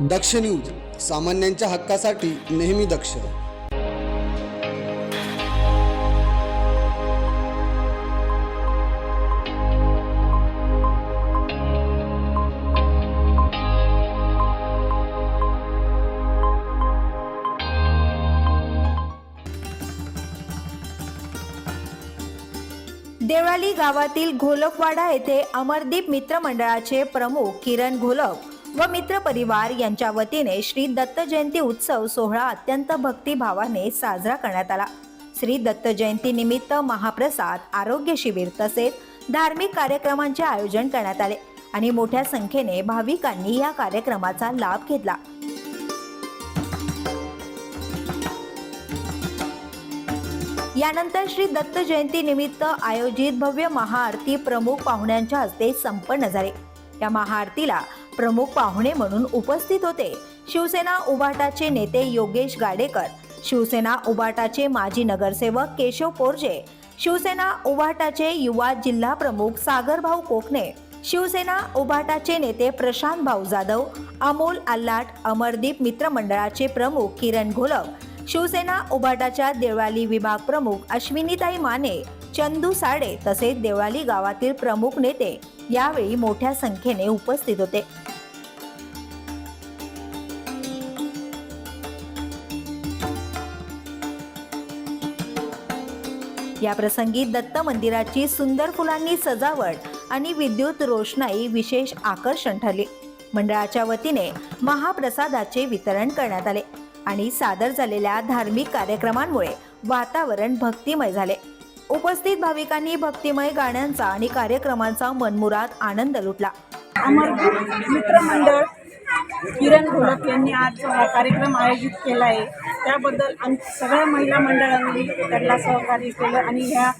दक्ष news सामान्यांच्या हक्कासाठी नेहमी दक्ष. देवळाली गावातील घोलकवाडा येथे अमरदीप मित्र मंडळाचे प्रमुख किरण घोलक व मित्र परिवार यांच्या वतीने श्री दत्त जयंती उत्सव सोहळा अत्यंत भक्तिभावाने साजरा करण्यात आला. श्री दत्त जयंती निमित्त महाप्रसाद आरोग्य शिबिर तसेच धार्मिक कार्यक्रमांचे आयोजन करण्यात आले आणि मोठ्या संख्येने भाविकांनी या कार्यक्रमाचा लाभ घेतला. यानंतर श्री दत्त जयंती निमित्त आयोजित भव्य महाआरती प्रमुख पाहुण्यांच्या हस्ते संपन्न झाले. या महाआरतीला प्रमुख पाहुणे म्हणून उपस्थित होते. शिवसेना उभाटाचे नेते योगेश गाडेकर शिवसेना उभाटाचे माजी नगरसेवक केशव पोरजे शिवसेना उभाटाचे युवा जिल्हा प्रमुख सागरभाऊ कोकणे शिवसेना उभाटाचे नेते प्रशांत भाऊ जाधव अमोल आल्लाट अमरदीप मित्र मंडळाचे प्रमुख किरण घोलप शिवसेना उभाटाच्या देवळाली विभाग प्रमुख अश्विनीताई माने चंदू साडे तसेच देवळाली गावातील प्रमुख नेते यावेळी मोठ्या संख्येने उपस्थित होते. या प्रसंगी दत्त मंदिराची सुंदर फुलांनी सजावट आणि विद्युत रोषणाई विशेष आकर्षण ठरली. मंडळाच्या वतीने महाप्रसादाचे वितरण करण्यात आले आणि सादर झालेल्या धार्मिक कार्यक्रमांमुळे वातावरण भक्तिमय झाले. उपस्थित भाविकांनी भक्तिमय गाण्यांचा आणि कार्यक्रमांचा मनमुराद आनंद लुटला. अमरदीप मित्रमंडळ किरण घोलप यांनी आज हा कार्यक्रम आयोजित केला आहे त्याबद्दल आम सगळ्या महिला मंडळांनी त्यांना सहकार्य केलं आणि ह्या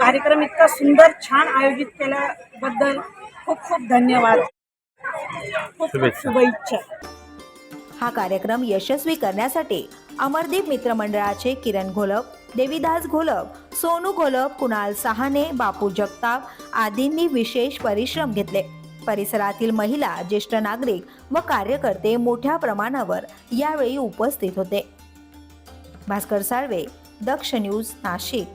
कार्यक्रम इतका सुंदर छान आयोजित केल्याबद्दल खूप खूप धन्यवाद. खूप खूप शुभेच्छा. हा कार्यक्रम यशस्वी करण्यासाठी अमरदीप मित्रमंडळाचे किरण घोलप देवीदास घोलप सोनू घोलप कुणाल सहाने बापू जगताप आदींनी विशेष परिश्रम घेतले. परिसरातील महिला ज्येष्ठ नागरिक व कार्यकर्ते मोठ्या प्रमाणावर यावेळी उपस्थित होते. भास्कर साळवे दक्ष न्यूज नाशिक.